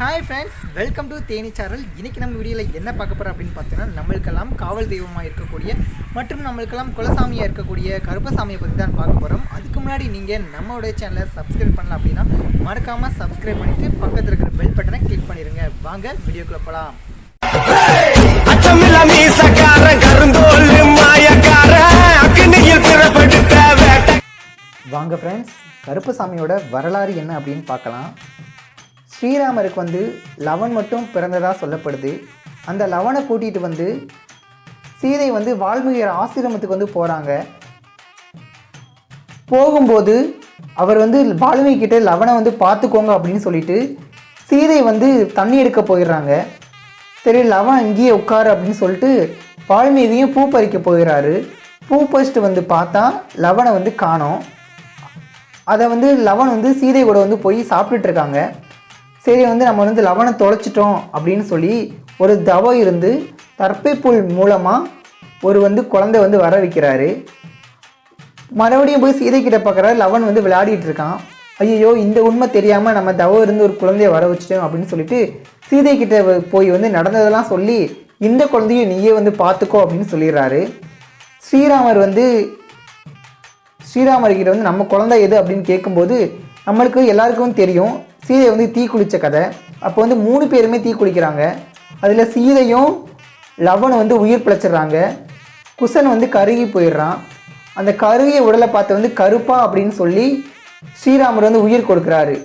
Hi friends welcome to Theni channel இன்னைக்கு நம்ம வீடியோவில் என்ன பார்க்க போகிறோம் அப்படின்னு பார்த்தீங்கன்னா நம்மளுக்கெல்லாம் காவல் தெய்வமாக இருக்கக்கூடிய மற்றும் நம்மளுக்கெல்லாம் குலசாமியாக இருக்கக்கூடிய கருப்பசாமியை பற்றி தான் பார்க்க போகிறோம் அதுக்கு முன்னாடி நீங்கள் நம்மளுடைய சேனலை சப்ஸ்கிரைப் பண்ணல அப்படின்னா மறக்காமல் சப்ஸ்கிரைப் பண்ணிவிட்டு பக்கத்தில் இருக்கிற பெல் பட்டனை கிளிக் பண்ணிடுங்க வாங்க வீடியோக்குள்ளே போகலாம் வாங்க ஃப்ரெண்ட்ஸ் கருப்பசாமியோட வரலாறு என்ன அப்படின்னு பார்க்கலாம். ஸ்ரீராமருக்கு வந்து லவன் மட்டும் பிறந்ததாக சொல்லப்படுது. அந்த லவனை கூட்டிகிட்டு வந்து சீதை வந்து வால்மீகியர் ஆசிரமத்துக்கு வந்து போகிறாங்க போகும்போது அவர் வந்து வால்மீகி கிட்ட லவனை வந்து பார்த்துக்கோங்க அப்படின்னு சொல்லிட்டு சீதை வந்து தண்ணி எடுக்க போயிடுறாங்க. சரி லவன் இங்கேயே உட்காரு அப்படின்னு சொல்லிட்டு வால்மீகியும் பூ பறிக்க போயிடுறாரு பூ பறிச்சுட்டு வந்து பார்த்தா லவனை வந்து காணோம். அதை வந்து லவன் வந்து சீதை கூட வந்து போய் சாப்பிட்டுட்டு இருக்காங்க. சரி வந்து நம்ம வந்து லவனை தொலைச்சிட்டோம் அப்படின்னு சொல்லி ஒரு தவம் இருந்து தர்ப்பைப்புல் மூலமாக ஒரு வந்து குழந்தை வந்து வர வைக்கிறாரு. மறுபடியும் போய் சீதை கிட்ட பார்க்குறாரு லவன் வந்து விளையாடிட்டு இருக்கான். ஐயோ இந்த உண்மை தெரியாமல் நம்ம தவம் இருந்து ஒரு குழந்தைய வர வச்சிட்டோம் அப்படின்னு சொல்லிட்டு சீதை கிட்ட போய் வந்து நடந்ததெல்லாம் சொல்லி இந்த குழந்தையும் நீயே வந்து பார்த்துக்கோ அப்படின்னு சொல்லிடுறாரு. ஸ்ரீராமர் வந்து ஸ்ரீராமர் கிட்ட வந்து நம்ம குழந்தை எது அப்படின்னு கேட்கும்போது நம்மளுக்கு எல்லாருக்கும் தெரியும். சீதை வந்து தீ குளித்த கதை. அப்போ வந்து மூணு பேருமே தீ குளிக்கிறாங்க. அதில் சீதையும் லவன் வந்து உயிர் பிழைச்சிடுறாங்க. குசன் வந்து கருகி போயிடுறான். அந்த கருகிய உடலை பார்த்து வந்து கருப்பா அப்படின்னு சொல்லி ஸ்ரீராமர் வந்து உயிர் கொடுக்குறாரு.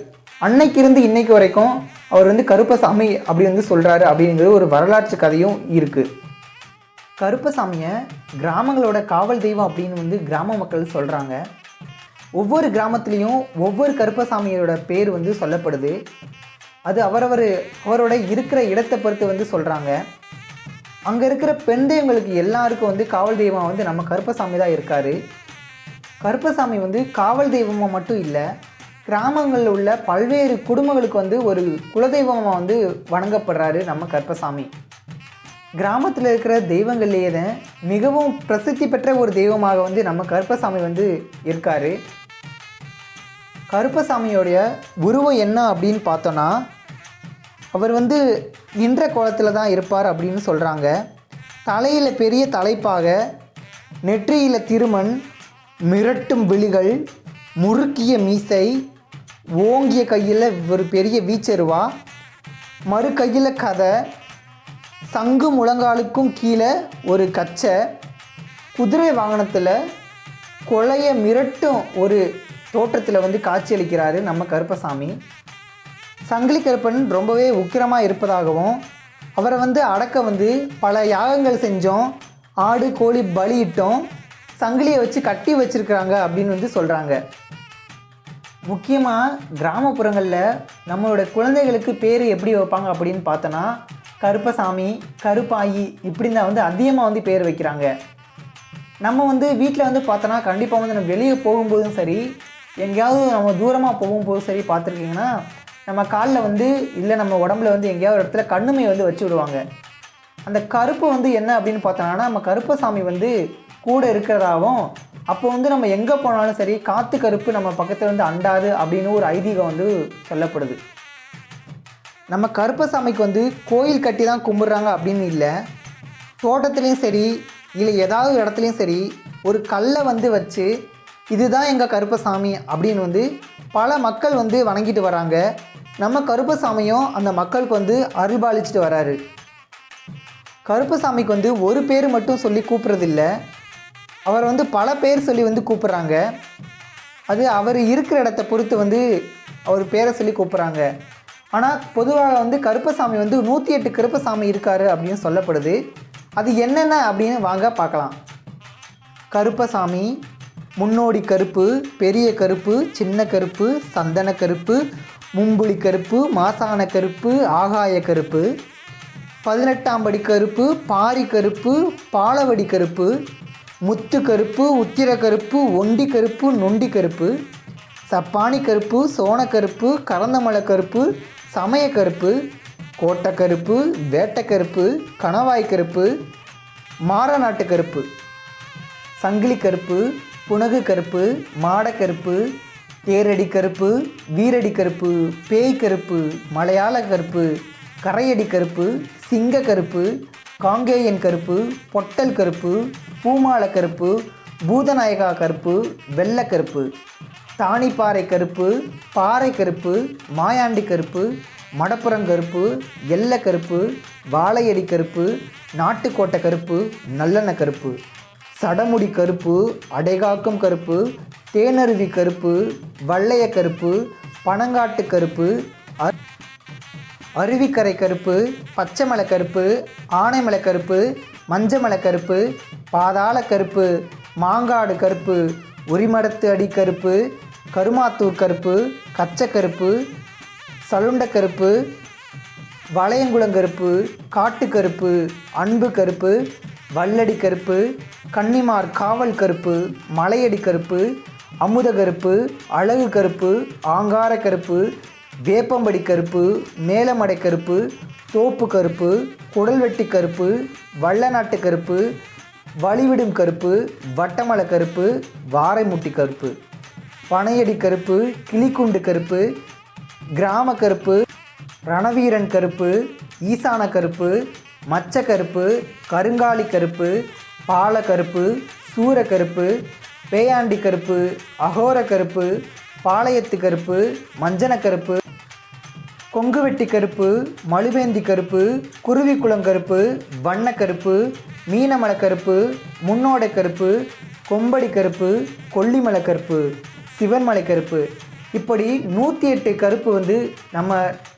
அன்னைக்கு இருந்து இன்னைக்கு வரைக்கும் அவர் வந்து கருப்பசாமி அப்படி வந்து சொல்கிறாரு அப்படிங்கிற ஒரு வரலாற்று கதையும் இருக்குது கருப்பசாமியை கிராமங்களோட காவல் தெய்வம் அப்படின்னு வந்து கிராம மக்கள் சொல்கிறாங்க ஒவ்வொரு கிராமத்துலேயும் ஒவ்வொரு கருப்பசாமியோட பேர் வந்து சொல்லப்படுது. அது அவரவர் அவரோட இருக்கிற இடத்தை பொறுத்து வந்து சொல்கிறாங்க அங்கே இருக்கிற பெண் தெய்வங்களுக்கு எல்லாருக்கும் வந்து காவல் தெய்வம் வந்து நம்ம கருப்பசாமி தான் இருக்கார். கருப்பசாமி வந்து காவல் தெய்வமாக மட்டும் இல்லை கிராமங்களில் உள்ள பல்வேறு குடும்பங்களுக்கு வந்து ஒரு குலதெய்வமாக வந்து வணங்கப்படுறாரு நம்ம கருப்பசாமி. கிராமத்தில் இருக்கிற தெய்வங்கள்லேயே தான் மிகவும் பிரசித்தி பெற்ற ஒரு தெய்வமாக வந்து நம்ம கருப்பசாமி வந்து இருக்கார். கருப்பசாமியோடைய உருவம் என்ன அப்படின்னு பார்த்தோன்னா அவர் வந்து நின்ற கோலத்தில் தான் இருப்பார் அப்படின்னு சொல்கிறாங்க தலையில் பெரிய தலைப்பாக நெற்றியில் திருமண் மிரட்டும் விழிகள் முறுக்கிய மீசை ஓங்கிய கையில் ஒரு பெரிய வீச்சருவா மறு கையில் கதை சங்கு முழங்காலுக்கும் கீழே ஒரு கச்சை குதிரை வாகனத்தில் கொலையை மிரட்டும் ஒரு தோற்றத்தில் வந்து காட்சியளிக்கிறாரு நம்ம கருப்பசாமி. சங்கிலி கருப்பன் ரொம்பவே உக்கிரமாக இருப்பதாகவும் அவரை வந்து அடக்க வந்து பல யாகங்கள் செஞ்சோம். ஆடு கோழி பலியிட்டோம். சங்கிலியை வச்சு கட்டி வச்சுருக்கிறாங்க அப்படின்னு வந்து சொல்கிறாங்க முக்கியமாக கிராமப்புறங்களில் நம்மளோட குழந்தைகளுக்கு பேர் எப்படி வைப்பாங்க அப்படின்னு பார்த்தோன்னா கருப்பசாமி கருப்பாயி இப்படி தான் வந்து அதிகமாக வந்து பேர் வைக்கிறாங்க. நம்ம வந்து வீட்டில் வந்து பார்த்தோன்னா கண்டிப்பாக வந்து நம்ம வெளியே போகும்போதும் சரி எங்கேயாவது நம்ம தூரமாக போகும்போதும் சரி பார்த்துருக்கீங்கன்னா நம்ம காலில் வந்து இல்லை நம்ம உடம்புல வந்து எங்கேயாவது ஒரு இடத்துல கண்ணுமை வந்து வச்சு விடுவாங்க. அந்த கருப்பு வந்து என்ன அப்படின்னு பார்த்தோன்னா நம்ம கருப்பசாமி வந்து கூட இருக்கிறதாவும் அப்போ வந்து நம்ம எங்கே போனாலும் சரி காற்று கருப்பு நம்ம பக்கத்தில் வந்து அண்டாது அப்படின்னு ஒரு ஐதீகம் வந்து சொல்லப்படுது. நம்ம கருப்பசாமிக்கு வந்து கோயில் கட்டி தான் கும்பிட்றாங்க அப்படின்னு இல்லை. தோட்டத்துலேயும் சரி இல்லை ஏதாவது இடத்துலையும் சரி ஒரு கல்லை வந்து வச்சு இதுதான் எங்கள் கருப்பசாமி அப்படின்னு வந்து பல மக்கள் வந்து வணங்கிட்டு வராங்க. நம்ம கருப்பசாமியும் அந்த மக்களுக்கு வந்து அருள்பாலிச்சிட்டு வராரு. கருப்பசாமிக்கு வந்து ஒரு பேர் மட்டும் சொல்லி கூப்பிட்றதில்ல. அவர் வந்து பல பேர் சொல்லி வந்து கூப்பிட்றாங்க. அது அவர் இருக்கிற இடத்த பொறுத்து வந்து அவர் பேரை சொல்லி கூப்பிட்றாங்க. ஆனால் பொதுவாக வந்து கருப்பசாமி வந்து நூற்றி எட்டு கருப்பசாமி இருக்கார் அப்படின்னு சொல்லப்படுது. அது என்னென்ன அப்படின்னு வாங்க பார்க்கலாம். கருப்பசாமி முன்னோடி கருப்பு பெரிய கருப்பு சின்ன கருப்பு சந்தன கருப்பு மும்புளி கருப்பு மாசான கருப்பு ஆகாய கருப்பு. பதினெட்டாம் படி கருப்பு பாரி கருப்பு பாலவடி கருப்பு. முத்து கருப்பு உத்திர கருப்பு ஒண்டி கருப்பு நொண்டி கருப்பு. சப்பானி கருப்பு சோனக்கருப்பு கருப்பு கருப்பு சமய கருப்பு. கோட்டை கருப்பு கணவாய் கருப்பு. மாரநாட்டு கருப்பு. சங்கிலி கருப்பு. புனகு கருப்பு மாடக்கருப்பு தேரடி கருப்பு வீரடி கருப்பு பேய் கருப்பு மலையாள கருப்பு கரையடி கருப்பு சிங்க கருப்பு காங்கேயன் கருப்பு பொட்டல் கருப்பு பூமால கருப்பு பூதநாயகா கருப்பு வெள்ளை கருப்பு. தானிப்பாறை கருப்பு பாறை கருப்பு மாயாண்டி கருப்பு மடப்புறங்கருப்பு எல்லை கருப்பு வாழையடி கருப்பு நாட்டுக்கோட்டை கருப்பு நல்லெண்ண கருப்பு. சடமுடி கருப்பு அடைகாக்கும் கருப்பு தேனருவி கருப்பு வள்ளைய கருப்பு பனங்காட்டு கருப்பு அ- அருவிக்கரை கருப்பு பச்சைமலை கருப்பு ஆனைமலை கருப்பு மஞ்சமலை கருப்பு பாதாள கருப்பு மாங்காடு கருப்பு உரிமடத்து அடி கருப்பு கருமாத்தூர் கருப்பு கச்சை கருப்பு சலுண்ட கருப்பு வளையங்குளங்கருப்பு காட்டு கருப்பு அன்பு கருப்பு வல்லடி கருப்பு கன்னிமார் காவல் கருப்பு மலையடி கருப்பு அமுத கருப்பு அழகு கருப்பு ஆங்கார கருப்பு வேப்பம்படி கருப்பு மேலமடை கருப்பு தோப்பு கருப்பு குடல்வெட்டி கருப்பு வள்ளநாட்டு கருப்பு வழிவிடும் கருப்பு வட்டமலை கருப்பு வாரைமுட்டி கருப்பு. பனையடி கருப்பு கிளிக்குண்டு கருப்பு கிராம கருப்பு ரணவீரன் கருப்பு ஈசான கருப்பு மச்ச கருப்பு கருங்காலி கருப்பு பாலக்கருப்பு சூரக்கருப்பு பேயாண்டி கருப்பு அகோர கருப்பு பாளையத்து கருப்பு மஞ்சன கருப்பு கருப்பு மழுவேந்தி கருப்பு குருவிக்குளம் கருப்பு வண்ணக்கருப்பு மீனமலை கருப்பு முன்னோடை கருப்பு கொம்படி கருப்பு கொல்லிமலை கருப்பு சிவன்மலை கருப்பு இப்படி நூற்றி எட்டு கருப்பு வந்து நம்ம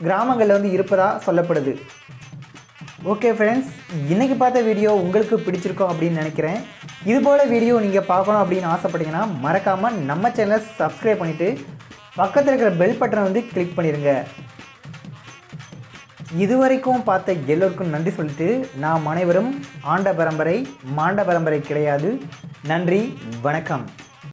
கிராமங்களில் வந்து இருப்பதாக சொல்லப்படுது. ஓகே ஃப்ரெண்ட்ஸ் இன்றைக்கி பார்த்த வீடியோ உங்களுக்கு பிடிச்சிருக்கோம் அப்படின்னு நினைக்கிறேன். இது போல் வீடியோ நீங்கள் பார்க்கணும் அப்படின்னு ஆசைப்பட்டீங்கன்னா மறக்காமல் நம்ம சேனலை சப்ஸ்கிரைப் பண்ணிவிட்டு பக்கத்தில் இருக்கிற பெல் பட்டனை வந்து கிளிக் பண்ணிடுங்க இதுவரைக்கும் பார்த்த எல்லோருக்கும் நன்றி சொல்லிட்டு நாம் அனைவரும் ஆண்ட பரம்பரை மாண்ட பரம்பரை கிடையாது. நன்றி வணக்கம்.